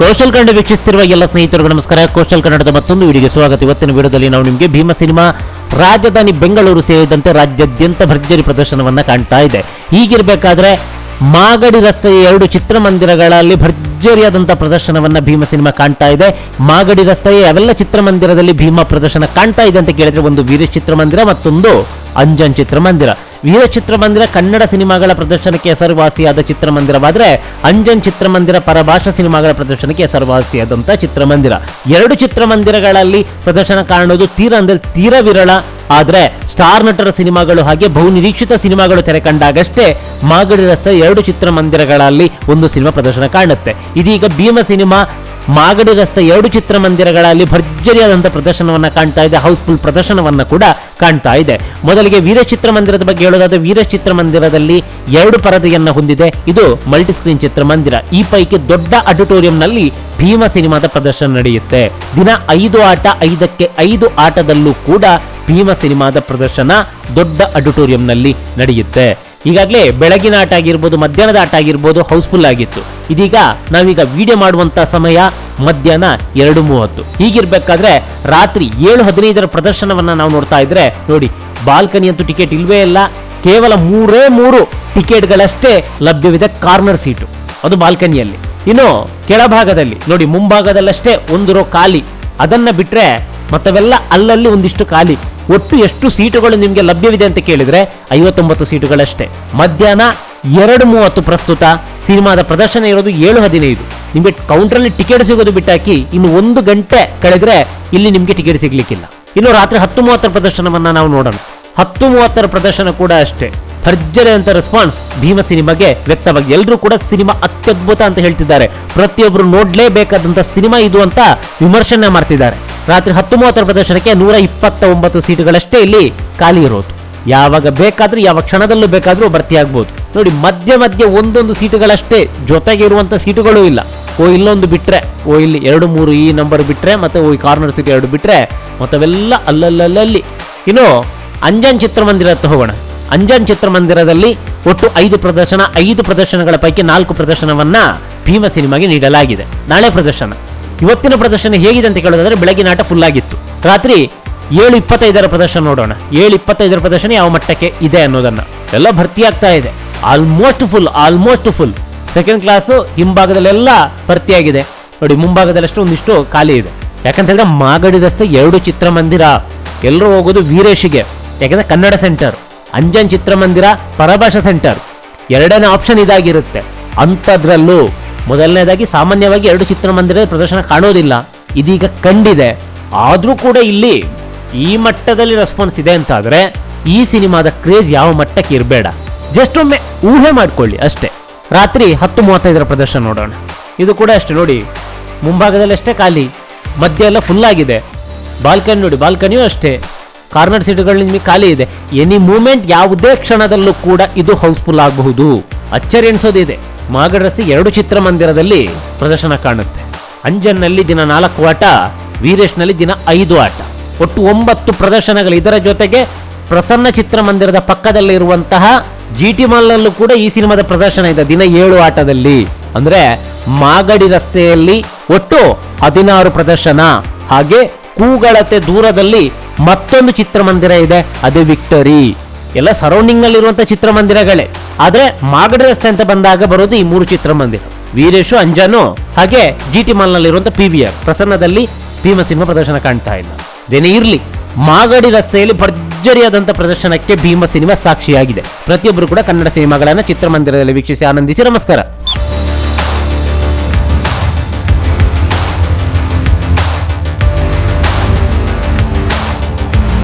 ಕೌಶಲ್ ಕನ್ನಡ ವೀಕ್ಷಿಸುತ್ತಿರುವ ಎಲ್ಲ ಸ್ನೇಹಿತರಿಗೂ ನಮಸ್ಕಾರ. ಕೌಶಲ್ ಕನ್ನಡದ ಮತ್ತೊಂದು ವಿಡಿಯೋಗೆ ಸ್ವಾಗತ. ಇವತ್ತಿನ ವಿಡಿಯೋದಲ್ಲಿ ನಾವು ನಿಮಗೆ ಭೀಮ ಸಿನಿಮಾ ರಾಜಧಾನಿ ಬೆಂಗಳೂರು ಸೇರಿದಂತೆ ರಾಜ್ಯಾದ್ಯಂತ ಭರ್ಜರಿ ಪ್ರದರ್ಶನವನ್ನು ಕಾಣ್ತಾ ಇದೆ. ಹೀಗಿರಬೇಕಾದ್ರೆ ಮಾಗಡಿ ರಸ್ತೆಯ ಎರಡು ಚಿತ್ರಮಂದಿರಗಳಲ್ಲಿ ಭರ್ಜರಿಯಾದಂಥ ಪ್ರದರ್ಶನವನ್ನು ಭೀಮ ಸಿನಿಮಾ ಕಾಣ್ತಾ ಇದೆ. ಮಾಗಡಿ ರಸ್ತೆಯ ಅವೆಲ್ಲ ಚಿತ್ರಮಂದಿರದಲ್ಲಿ ಭೀಮ ಪ್ರದರ್ಶನ ಕಾಣ್ತಾ ಇದೆ ಅಂತ ಕೇಳಿದ್ರೆ ಒಂದು ವೀರೇಶ್ ಚಿತ್ರಮಂದಿರ ಮತ್ತೊಂದು ಅಂಜನ್ ಚಿತ್ರಮಂದಿರ. ವೀರ ಚಿತ್ರಮಂದಿರ ಕನ್ನಡ ಸಿನಿಮಾಗಳ ಪ್ರದರ್ಶನಕ್ಕೆ ಹೆಸರುವಾಸಿಯಾದ ಚಿತ್ರಮಂದಿರವಾದರೆ ಅಂಜನ್ ಚಿತ್ರಮಂದಿರ ಪರಭಾಷಾ ಸಿನಿಮಾಗಳ ಪ್ರದರ್ಶನಕ್ಕೆ ಹೆಸರುವಾಸಿಯಾದಂಥ ಚಿತ್ರಮಂದಿರ. ಎರಡು ಚಿತ್ರಮಂದಿರಗಳಲ್ಲಿ ಪ್ರದರ್ಶನ ಕಾಣೋದು ತೀರ ಅಂದರೆ ತೀರ ವಿರಳ. ಆದರೆ ಸ್ಟಾರ್ ನಟರ ಸಿನಿಮಾಗಳು ಹಾಗೆ ಬಹುನಿರೀಕ್ಷಿತ ಸಿನಿಮಾಗಳು ತೆರೆ ಕಂಡಾಗಷ್ಟೇ ಮಾಗಡಿ ರಸ್ತೆ ಎರಡು ಚಿತ್ರಮಂದಿರಗಳಲ್ಲಿ ಒಂದು ಸಿನಿಮಾ ಪ್ರದರ್ಶನ ಕಾಣುತ್ತೆ. ಇದೀಗ ಭೀಮ ಸಿನಿಮಾ ಮಾಗಡಿ ರಸ್ತೆ ಎರಡು ಚಿತ್ರಮಂದಿರಗಳಲ್ಲಿ ಭರ್ಜರಿಯಾದಂಥ ಪ್ರದರ್ಶನವನ್ನು ಕಾಣ್ತಾ ಇದೆ, ಹೌಸ್ಫುಲ್ ಪ್ರದರ್ಶನವನ್ನು ಕೂಡ ಕಾಣ್ತಾ ಇದೆ. ಮೊದಲಿಗೆ ವೀರ ಚಿತ್ರಮಂದಿರದ ಬಗ್ಗೆ ಹೇಳೋದಾದ್ರೆ ವೀರ ಚಿತ್ರಮಂದಿರದಲ್ಲಿ ಎರಡು ಪರದೆಯನ್ನು ಹೊಂದಿದೆ. ಇದು ಮಲ್ಟಿ ಸ್ಕ್ರೀನ್ ಚಿತ್ರಮಂದಿರ. ಈ ಪೈಕಿ ದೊಡ್ಡ ಆಡಿಟೋರಿಯಂನಲ್ಲಿ ಭೀಮ ಸಿನಿಮಾದ ಪ್ರದರ್ಶನ ನಡೆಯುತ್ತೆ. ದಿನ ಐದು ಆಟ, ಐದಕ್ಕೆ ಐದು ಆಟದಲ್ಲೂ ಕೂಡ ಭೀಮ ಸಿನಿಮಾದ ಪ್ರದರ್ಶನ ದೊಡ್ಡ ಆಡಿಟೋರಿಯಂನಲ್ಲಿ ನಡೆಯುತ್ತೆ. ಈಗಾಗಲೇ ಬೆಳಗಿನ ಆಟ ಆಗಿರ್ಬೋದು, ಮಧ್ಯಾಹ್ನದ ಆಟ ಆಗಿರ್ಬೋದು ಹೌಸ್ಫುಲ್ ಆಗಿತ್ತು. ಇದೀಗ ನಾವೀಗ ವಿಡಿಯೋ ಮಾಡುವಂತ ಸಮಯ ಮಧ್ಯಾಹ್ನ ಎರಡು ಮೂವತ್ತು. ಹೀಗಿರ್ಬೇಕಾದ್ರೆ ರಾತ್ರಿ ಏಳು ಹದಿನೈದರ ಪ್ರದರ್ಶನವನ್ನ ನಾವು ನೋಡ್ತಾ ಇದ್ರೆ ನೋಡಿ, ಬಾಲ್ಕನಿ ಅಂತೂ ಟಿಕೆಟ್ ಇಲ್ವೇ ಇಲ್ಲ. ಕೇವಲ ಮೂರೇ ಮೂರು ಟಿಕೆಟ್ಗಳಷ್ಟೇ ಲಭ್ಯವಿದೆ ಕಾರ್ನರ್ ಸೀಟು. ಅದು ಬಾಲ್ಕನಿಯಲ್ಲಿ. ಇನ್ನು ಕೆಳಭಾಗದಲ್ಲಿ, ನೋಡಿ ಮುಂಭಾಗದಲ್ಲಷ್ಟೇ ಒಂದು ರೋ ಖಾಲಿ. ಅದನ್ನ ಬಿಟ್ರೆ ಮತ್ತವೆಲ್ಲ ಅಲ್ಲಲ್ಲಿ ಒಂದಿಷ್ಟು ಖಾಲಿ. ಒಟ್ಟು ಎಷ್ಟು ಸೀಟುಗಳು ನಿಮಗೆ ಲಭ್ಯವಿದೆ ಅಂತ ಕೇಳಿದ್ರೆ ಐವತ್ತೊಂಬತ್ತು ಸೀಟುಗಳಷ್ಟೇ. ಮಧ್ಯಾಹ್ನ ಎರಡು ಮೂವತ್ತು ಪ್ರಸ್ತುತ, ಸಿನಿಮಾದ ಪ್ರದರ್ಶನ ಇರೋದು ಏಳು ಹದಿನೈದು. ನಿಮಗೆ ಕೌಂಟ್ರಲ್ಲಿ ಟಿಕೆಟ್ ಸಿಗೋದು ಬಿಟ್ಟಾಕಿ ಇನ್ನು ಒಂದು ಗಂಟೆ ಕಳೆದ್ರೆ ಇಲ್ಲಿ ನಿಮಗೆ ಟಿಕೆಟ್ ಸಿಗ್ಲಿಕ್ಕಿಲ್ಲ. ಇನ್ನು ರಾತ್ರಿ ಹತ್ತು ಮೂವತ್ತರ ಪ್ರದರ್ಶನವನ್ನ ನಾವು ನೋಡೋಣ. ಹತ್ತು ಮೂವತ್ತರ ಪ್ರದರ್ಶನ ಕೂಡ ಅಷ್ಟೇ. ಭರ್ಜರಿ ಅಂತ ರೆಸ್ಪಾನ್ಸ್ ಭೀಮ ಸಿನಿಮಾಗೆ ವ್ಯಕ್ತವಾಗಿ. ಎಲ್ಲರೂ ಕೂಡ ಸಿನಿಮಾ ಅತ್ಯದ್ಭುತ ಅಂತ ಹೇಳ್ತಿದ್ದಾರೆ. ಪ್ರತಿಯೊಬ್ಬರು ನೋಡಲೇಬೇಕಾದಂಥ ಸಿನಿಮಾ ಇದು ಅಂತ ವಿಮರ್ಶನೆ ಮಾಡ್ತಿದ್ದಾರೆ. ರಾತ್ರಿ ಹತ್ತು ಮೂವತ್ತರ ಪ್ರದರ್ಶನಕ್ಕೆ ನೂರ ಇಪ್ಪತ್ತ ಒಂಬತ್ತು ಸೀಟುಗಳಷ್ಟೇ ಇಲ್ಲಿ ಖಾಲಿ ಇರೋದು. ಯಾವಾಗ ಬೇಕಾದರೂ, ಯಾವ ಕ್ಷಣದಲ್ಲೂ ಬೇಕಾದರೂ ಭರ್ತಿಯಾಗ್ಬೋದು. ನೋಡಿ, ಮಧ್ಯ ಮಧ್ಯ ಒಂದೊಂದು ಸೀಟುಗಳಷ್ಟೇ ಜೊತೆಗೆ ಇರುವಂತ ಸೀಟುಗಳು ಇಲ್ಲ. ಓ, ಇಲ್ಲೊಂದು ಬಿಟ್ರೆ, ಓ, ಇಲ್ಲಿ ಎರಡು ಮೂರು ಈ ನಂಬರ್ ಬಿಟ್ರೆ, ಮತ್ತೆ ಓ, ಈ ಕಾರ್ನರ್ ಸೀಟ್ ಎರಡು ಬಿಟ್ರೆ, ಮತ್ತವೆಲ್ಲ ಅಲ್ಲಲ್ಲಲ್ಲಿ. ಇನ್ನು, ಅಂಜನ್ ಚಿತ್ರಮಂದಿರ ಹತ್ರ ಹೋಗೋಣ. ಅಂಜನ್ ಚಿತ್ರಮಂದಿರದಲ್ಲಿ ಒಟ್ಟು ಐದು ಪ್ರದರ್ಶನ, ಐದು ಪ್ರದರ್ಶನಗಳ ಪೈಕಿ ನಾಲ್ಕು ಪ್ರದರ್ಶನವನ್ನ ಭೀಮ ಸಿನಿಮಾಗೆ ನೀಡಲಾಗಿದೆ. ನಾಳೆ ಪ್ರದರ್ಶನ. ಇವತ್ತಿನ ಪ್ರದರ್ಶನ ಹೇಗಿದೆ ಅಂತ ಕೇಳೋದಾದ್ರೆ ಬೆಳಗಿನ ಆಟ ಫುಲ್ ಆಗಿತ್ತು. ರಾತ್ರಿ ಏಳು ಇಪ್ಪತ್ತೈದರ ಪ್ರದರ್ಶನ ನೋಡೋಣ. ಏಳು ಇಪ್ಪತ್ತೈದರ ಪ್ರದರ್ಶನ ಯಾವ ಮಟ್ಟಕ್ಕೆ ಇದೆ ಅನ್ನೋದನ್ನ. ಎಲ್ಲ ಭರ್ತಿ ಆಗ್ತಾ ಇದೆ. Almost full almost full second class ಹಿಂಭಾಗದಲ್ಲೆಲ್ಲ ಭರ್ತಿಯಾಗಿದೆ ನೋಡಿ, ಮುಂಭಾಗದಲ್ಲಷ್ಟು ಒಂದಿಷ್ಟು ಖಾಲಿ ಇದೆ. ಯಾಕಂತ ಹೇಳಿದ್ರೆ ಮಾಗಡಿ ರಸ್ತೆ ಎರಡು ಚಿತ್ರಮಂದಿರ. ಎಲ್ಲರೂ ಹೋಗೋದು ವೀರೇಶಿಗೆ. ಯಾಕಂದ್ರೆ ಕನ್ನಡ ಸೆಂಟರ್ ಅಂಜನ್ ಚಿತ್ರಮಂದಿರ, ಪರಭಾಷಾ ಸೆಂಟರ್ ಎರಡನೇ ಆಪ್ಷನ್ ಇದಾಗಿರುತ್ತೆ. ಅಂಥದ್ರಲ್ಲೂ ಮೊದಲನೇದಾಗಿ ಸಾಮಾನ್ಯವಾಗಿ ಎರಡು ಚಿತ್ರಮಂದಿರದ ಪ್ರದರ್ಶನ ಕಾಣೋದಿಲ್ಲ. ಇದೀಗ ಕಂಡಿದೆ. ಆದರೂ ಕೂಡ ಇಲ್ಲಿ ಈ ಮಟ್ಟದಲ್ಲಿ ರೆಸ್ಪಾನ್ಸ್ ಇದೆ ಅಂತಾದರೆ ಈ ಸಿನಿಮಾದ ಕ್ರೇಜ್ ಯಾವ ಮಟ್ಟಕ್ಕೆ ಇರಬೇಡ. ಜಸ್ಟ್ ಒಮ್ಮೆ ಊಹೆ ಮಾಡಿಕೊಳ್ಳಿ ಅಷ್ಟೇ. ರಾತ್ರಿ ಹತ್ತು ಮೂವತ್ತೈದರ ಪ್ರದರ್ಶನ ನೋಡೋಣ. ಇದು ಕೂಡ ಅಷ್ಟೇ ನೋಡಿ, ಮುಂಭಾಗದಲ್ಲಿ ಅಷ್ಟೇ ಖಾಲಿ. ಮಧ್ಯ ಎಲ್ಲ ಫುಲ್ ಆಗಿದೆ. ಬಾಲ್ಕನಿ ನೋಡಿ ಬಾಲ್ಕನಿಯೂ ಅಷ್ಟೇ. ಕಾರ್ನರ್ ಸೀಟುಗಳು ನಿಮಗೆ ಖಾಲಿ ಇದೆ. ಎನಿ ಮೂಮೆಂಟ್ ಯಾವುದೇ ಕ್ಷಣದಲ್ಲೂ ಕೂಡ ಇದು ಹೌಸ್ಫುಲ್ ಆಗಬಹುದು. ಅಚ್ಚರಿ ಎಣಿಸೋದಿದೆ. ಮಾಗಡ ರಸ್ತೆ ಎರಡು ಚಿತ್ರಮಂದಿರದಲ್ಲಿ ಪ್ರದರ್ಶನ ಕಾಣುತ್ತೆ. ಅಂಜನ್ನಲ್ಲಿ ದಿನ ನಾಲ್ಕು ಆಟ, ವೀರೇಶ್ನಲ್ಲಿ ದಿನ ಐದು ಆಟ. ಒಟ್ಟು ಒಂಬತ್ತು ಪ್ರದರ್ಶನಗಳು. ಇದರ ಜೊತೆಗೆ ಪ್ರಸನ್ನ ಚಿತ್ರಮಂದಿರದ ಪಕ್ಕದಲ್ಲಿರುವಂತಹ ಜಿ ಟಿ ಮಾಲ್ನಲ್ಲೂ ಕೂಡ ಈ ಸಿನಿಮಾದ ಪ್ರದರ್ಶನ ಇದೆ. ದಿನ ಏಳು ಆಟದಲ್ಲಿ. ಅಂದ್ರೆ ಮಾಗಡಿ ರಸ್ತೆಯಲ್ಲಿ ಒಟ್ಟು ಹದಿನಾರು ಪ್ರದರ್ಶನ. ಹಾಗೆ ಕೂಗಳತೆ ದೂರದಲ್ಲಿ ಮತ್ತೊಂದು ಚಿತ್ರಮಂದಿರ ಇದೆ. ಅದೇ ವಿಕ್ಟರಿ. ಎಲ್ಲ ಸರೌಂಡಿಂಗ್ ನಲ್ಲಿರುವಂತಹ ಚಿತ್ರಮಂದಿರಗಳೇ. ಆದ್ರೆ ಮಾಗಡಿ ರಸ್ತೆ ಅಂತ ಬಂದಾಗ ಬರೋದು ಈ ಮೂರು ಚಿತ್ರಮಂದಿರ. ವೀರೇಶು, ಅಂಜನು, ಹಾಗೆ ಜಿ ಟಿ ಮಾಲ್ನಲ್ಲಿರುವಂತಹ ಪಿ ವಿ ಆರ್. ಪ್ರಸನ್ನದಲ್ಲಿ ಭೀಮ ಸಿನಿಮಾ ಪ್ರದರ್ಶನ ಕಾಣ್ತಾ ಇಲ್ಲ. ದೇನೇ ಇರ್ಲಿ, ಮಾಗಡಿ ರಸ್ತೆಯಲ್ಲಿ ಭರ್ಜರಿಯಾದಂಥ ಪ್ರದರ್ಶನಕ್ಕೆ ಭೀಮ ಸಿನಿಮಾ ಸಾಕ್ಷಿಯಾಗಿದೆ. ಪ್ರತಿಯೊಬ್ಬರು ಕೂಡ ಕನ್ನಡ ಸಿನಿಮಾಗಳನ್ನು ಚಿತ್ರಮಂದಿರದಲ್ಲಿ ವೀಕ್ಷಿಸಿ ಆನಂದಿಸಿ ನಮಸ್ಕಾರ.